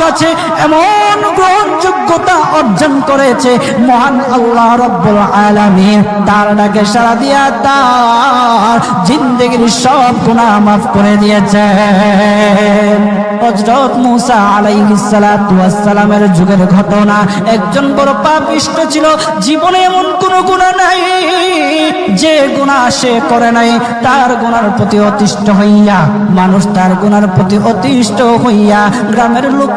কাছে এমন গ্রহণযোগ্যতা অর্জন করেছে মহান আল্লাহ রব্বুল আলামিন। তার ডাকে সারা দিয়া তার জিন্দগির সব গুনাহ মাফ করে দিয়েছে। হযরত মুসা আলাইহিস সালাতু ওয়াস সালামের যুগের ঘটনা, একজন বড় পাপিষ্ট ছিল, জীবনে এমন কোনো গুণা নাই যে গুণা সে করে নাই। তার গুণার প্রতি অতিষ্ঠ হইয়া, মানুষ তার গুণার প্রতি অতিষ্ঠ হইয়া, গ্রামের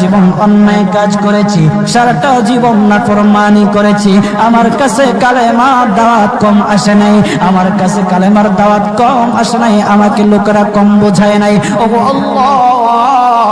জীবন অন্যায় কাজ করেছি, সারাটা জীবন না নাফরমানি করেছি। আমার কাছে কালেমার দাওয়াত কম আসে নাই, আমার কাছে কালেমার দাওয়াত কম আসে নাই, আমাকে লোকেরা কম বোঝায় নাই। ও আল্লাহ!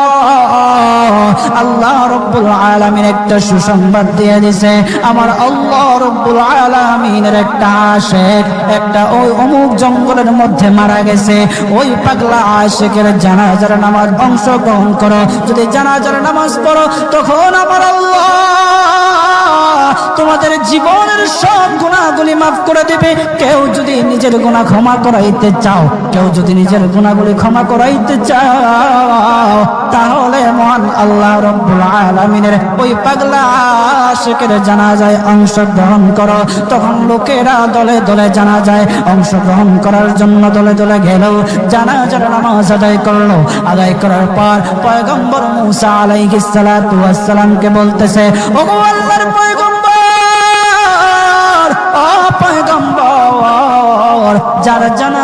আল্লাহ রব্বুল আলামিন একটা সুসংবাদ দিয়ে আমার আল্লাহ রব্বুল আলামিনের একটা আশেক, একটা ওই অমুক জঙ্গলের মধ্যে মারা গেছে। ওই পাগলা আশেকের জানাজার নামাজ অংশগ্রহণ করো। যদি জানাজার নামাজ পড়ো, তখন আমার আল্লাহ মাফ করে দিবে। কেউ যদি নিজের গুণা ক্ষমা করাইতে চাও, কেউ যদি নিজের গুণাগুলি ক্ষমা করাইতে চাও, তাহলে মহান আল্লাহ রব্বুল আলামিনের ওই পাগলা আশেকের জানাজায় অংশগ্রহণ করো। তখন লোকেরা দলে দলে জানা যায় অংশগ্রহণ করার জন্য দলে দলে গেল। জানাজার নামাজ আদায় করল। আদায় করার পর পয়গম্বর মুসা আলাইহিস সালাতু ওয়াস সালামকে বলতেছে, ওগো আল্লাহর পয়গম্বর যার জানা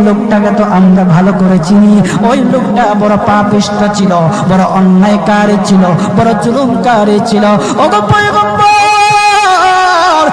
লোকটাকে তো আমরা ভালো করে চিনি। ওই লোকটা বড় পাপিষ্ট ছিল, বড় অন্যায়কারী ছিল, বড় চুরুমকারী ছিল। ওগো পয়গম্বর!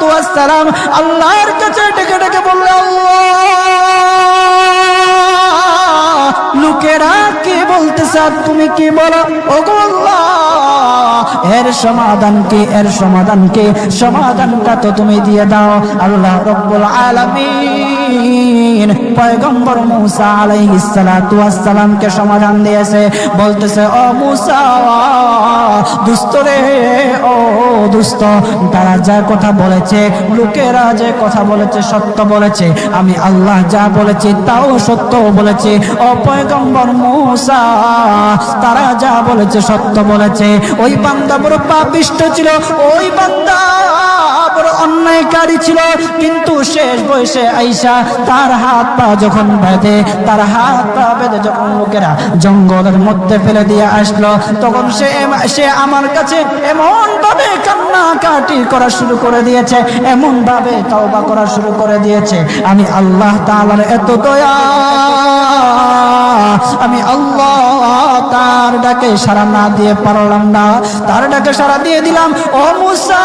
সালাম আল্লাহর কাছে ডেকে ডেকে বললে লোকেরা কে বলতেছে তুমি কি বলো? ও এর সমাধান কে? এর সমাধান কে? সমাধানটা তো তুমি দিয়ে দাও। আল্লাহ রব্বুল আলামিন পয়গম্বর মুসা সালাতু সমাধান দিয়েছে। বলতেছে, ও মুসা রে, ও তারা যা কথা বলেছে, লোকেরা যে কথা বলেছে, সত্য বলেছে। আমি আল্লাহ যা বলেছি, তাও সত্য বলেছি। ও পয়গম্বর মুসা, তারা যা বলেছে, সত্য বলেছে। ওই বান্দা বড় পাপিষ্ট ছিল, ওই বান্দা বড় অন্যায়কারী ছিল। কিন্তু শেষ বয়সে আইসা তার হাত পা যখন বেঁধে, তার হাত পা বেঁধে যখন লোকেরা জঙ্গলের মধ্যে ফেলে দিয়ে আসলো, তখন সে সে আমার কাছে এমন ভাবে কান্নাকাটি করা শুরু করে দিয়েছে এমন ভাবে তওবা করা শুরু করে দিয়েছে। আমি আল্লাহ তাআলার এত দয়া, আমি আল্লাহ তার ডাকে সারা না দিয়ে পারলাম না। তার ডাকে সারা দিয়ে দিলাম, ও মুসা!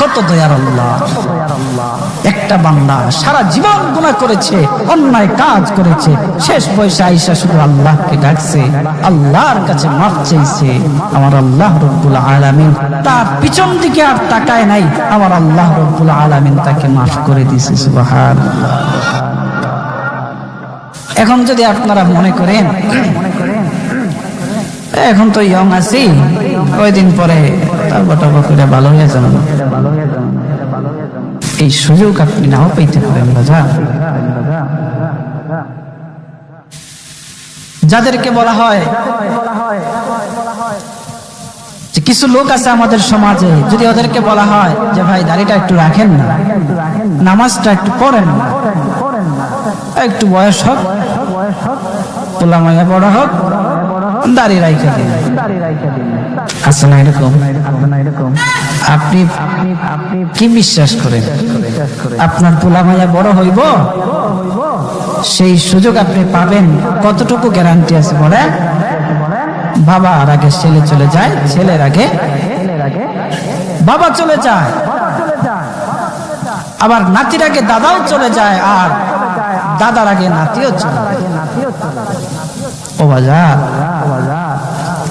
কত দয়ার আল্লাহ। একটা বান্দা সারা জীবন গুণা করেছে, অন্যায় কাজ করেছে, শেষ বয়সে আইসা শুধু আল্লাহকে ডাকছে, আল্লাহর কাছে মাফ চাইছে। আমার আল্লাহ রব্বুল আলামিন তার পিছন দিকে আর তাকায় নাই, আমার আল্লাহ রব্বুল আলামিন তাকে মাফ করে দিয়েছে, সুবহানাল্লাহ। এখন যদি আপনারা মনে করেন, এখন তো ইয়ং আছি কয়দিন পরে তারপর ভালো হয়ে যাবেন এই সুযোগ আপনি নাও পেতে পারেন রাজা। যাদেরকে বলা হয়, যে কিছু লোক আছে আমাদের সমাজে, যদি ওদেরকে বলা হয় যে ভাই দাড়িটা একটু রাখেন না, নামাজটা একটু পড়েন না, একটু বয়স হোক পোলা মাইয়া বড় হোক, দাড়ি রাইখা দিন। আছে না এরকম আপনি কি বিশ্বাস করেন? আপনার পোলা মাইয়া বড় হইব? সেই সুযোগ আপনি পাবেন। কতটুকু গ্যারান্টি আছে আর আগে ছেলে চলে যায়, ছেলের আগে বাবা চলে যায়। আবার নাতির আগে দাদাও চলে যায় আর দাদার আগে নাতিও চলে যায়। ও বাজার।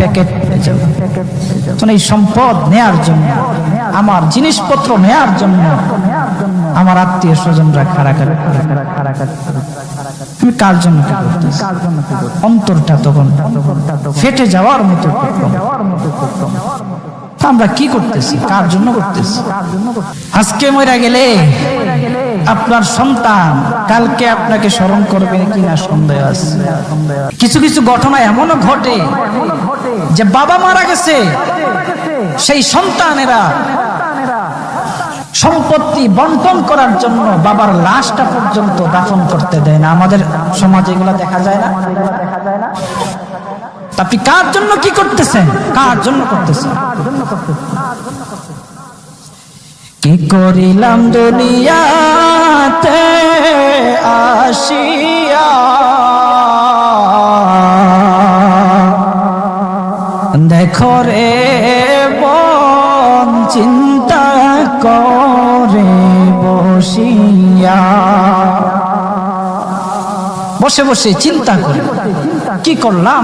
প্যাকেট তখন এই সম্পদ নেয়ার জন্য, আমার জিনিসপত্র নেয়ার জন্য, আমার আত্মীয় স্বজনরা খাড়াখাড়ি আমি কার জন্য অন্তরটা তখন ফেটে যাওয়ার মতো আমরা কি করতেছি? কার জন্য করতেছি? আজকে মরে গেলে আপনার সন্তান কালকে আপনাকে স্মরণ করবে কিনা সন্দেহ আছে? কিছু কিছু ঘটনা এমনও ঘটে যে বাবা মারা গেছে, সেই সন্তানেরা সম্পত্তি বন্টন করার জন্য বাবার লাশটা পর্যন্ত দাফন করতে দেয় না। আমাদের সমাজে এগুলো দেখা যায় না? আপনি কার জন্য কি করতেছেন? কার জন্য করতেছেন? কি করিলাম দুনিয়াতে আসিয়া? দেখো রে বন চিন্তা করে বসিয়া। বসে বসে চিন্তা করে। কি করলাম?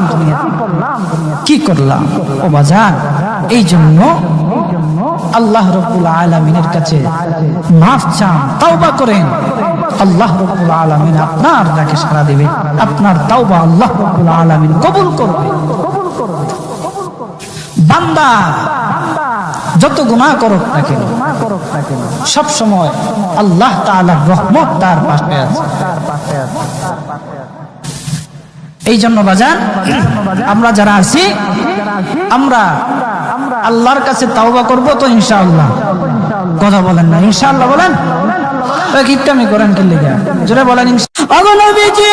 কি করলাম? ও বাজান, এই জন্য আল্লাহ রব্বুল আলমিনের কাছে মাফ চান, তাওবা করেন। আল্লাহ রব্বুল আলমিন আপনার ডাকে সারা দেবে, আপনার তাওবা আল্লাহ রব্বুল আলমিন কবুল করবে। বান্দা, যত গুনাহ করুক না কেন, সব সময় আল্লাহ তাআলার রহমত তার পাশে আছে। এই জন্য বাজার আমরা যারা আছি, আমরা আল্লাহর কাছে তাওবা করব তো ইনশাআল্লাহ। কথা বলেন না, ইনশাআল্লাহ বলেন। ওই কিপটামি করেন কি লেগে? জোরে বলেন নবীজি!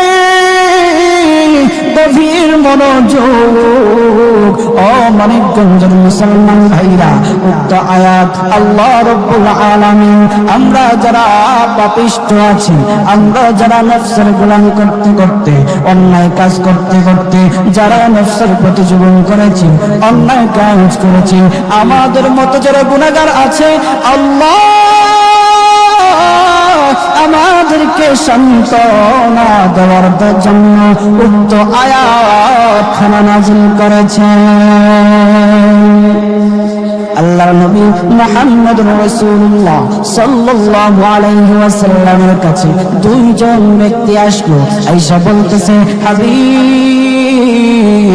গভীর মনোযোগ। ও মানিকগঞ্জের মুসলমান ভাইরা, উক্ত আয়াত আল্লাহ রব্বুল আলামিন। আমরা যারা পাপিষ্ট আছি, আমরা যারা নফসের গোলাম করতে করতে, অন্যায় কাজ করতে করতে, যারা নফসের প্রতি জুলুম করেছি, অন্যায় কাজ করেছি, আমাদের মতো যারা গুণাগার আছে, আল্লাহ সান্ত্বনা দেওয়ার জন্য উক্ত আয়াত নাজিল করেছে আল্লাহর নবী মোহাম্মদ রসুল্লাহ সাল্লাল্লাহু আলাইহি ওয়াসাল্লামের কাছে দুইজন ব্যক্তি আসলো, আয়েশা বলতেছে, হাবিব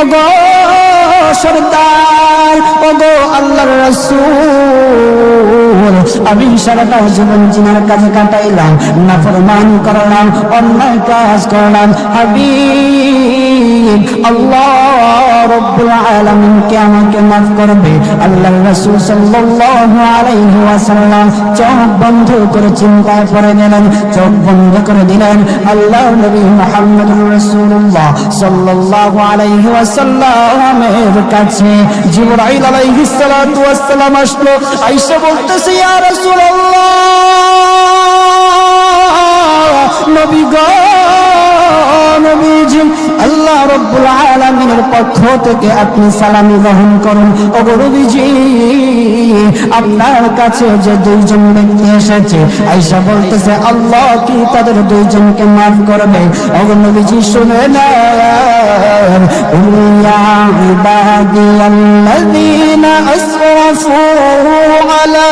ওগো সর্দার, ওগো আল্লাহর রাসূল। আমি সারাটা জীবন জিনার কাজে কাটাইলাম, নাফরমান করলাম, অন্যায় কাজ করলাম, হাবিব। আল্লাহ রব্বুল আলামিন কে আমাকে মাফ করবে? আল্লাহর রাসূল সাল্লাল্লাহু আলাইহি ওয়াসাল্লাম চোখ বন্ধ করে চিন্তায় পড়ে গেলেন, চোখ বন্ধ করে দিলেন আল্লাহ নবী মুহাম্মদুর রাসূলুল্লাহ সাল্লাল্লাহু আলাইহি ওয়াসাল্লামের নবীজি আল্লাহ রব্বুল আলামিনের পক্ষ থেকে আপনি সালামি গ্রহণ করুন। ওগো নবীজি, আপনার কাছে যে দুইজন ব্যক্তি এসেছে, আয়েশা বলতেছে, আল্লাহ কি তাদের দুইজনকে মাফ করবে? ওগো নবীজি, শুনে না ইয়া ইবাদিয়াল্লাযীনা আসরাফু আলা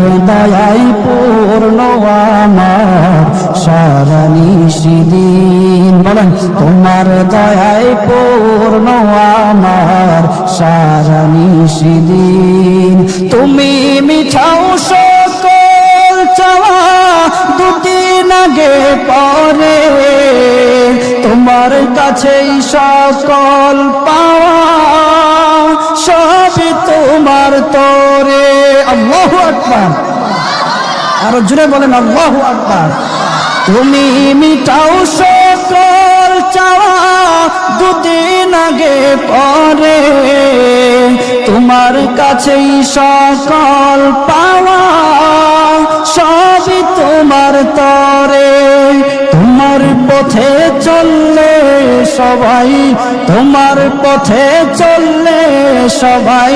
তোমার দয়াই পূর্ণ আমার, সারা নিশিদিন বলেন, তোমার দয়াই পূর্ণ আমার, সারা নিশিদিন তুমি মিঠাও সকল চাওয়া দুদিন আগে পরে। তোমার কাছেই সকল পাওয়া, সবই তোমার আল্লাহু আকবার। আরও জুড়ে বলেন, আল্লাহু আকবার। তুমি মিটাও সকল চাওয়া দুদিন আগে পরে। তোমার কাছেই সকল পাওয়া। সবই তোমার তরে। তোমার পথে চললে সবাই তোমার পথে চললে সবাই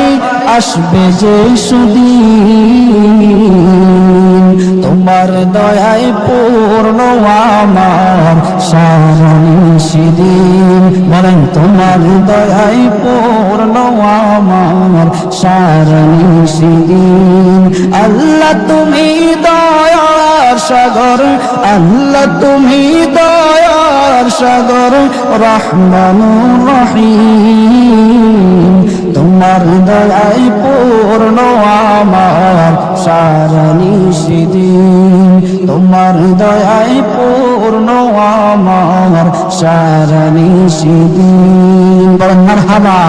আসবে যে সুদিন। তোমার দয়ায় পূর্ণ আমার সারণী সেদিন। বলেন, তোমার দয়ায় পূর্ণ আমার সারণী সেদিন। আল্লাহ তুমি দয়া সাগর, আল্লাহ তুমি দয়ার সাগর রহমান রহিম। তোমার দয়াই পূর্ণ আমার সারণী নিষিদিন তোমার দয়াই পূর্ণ আমার সারণী নিষিদিন বড় মারহাবা।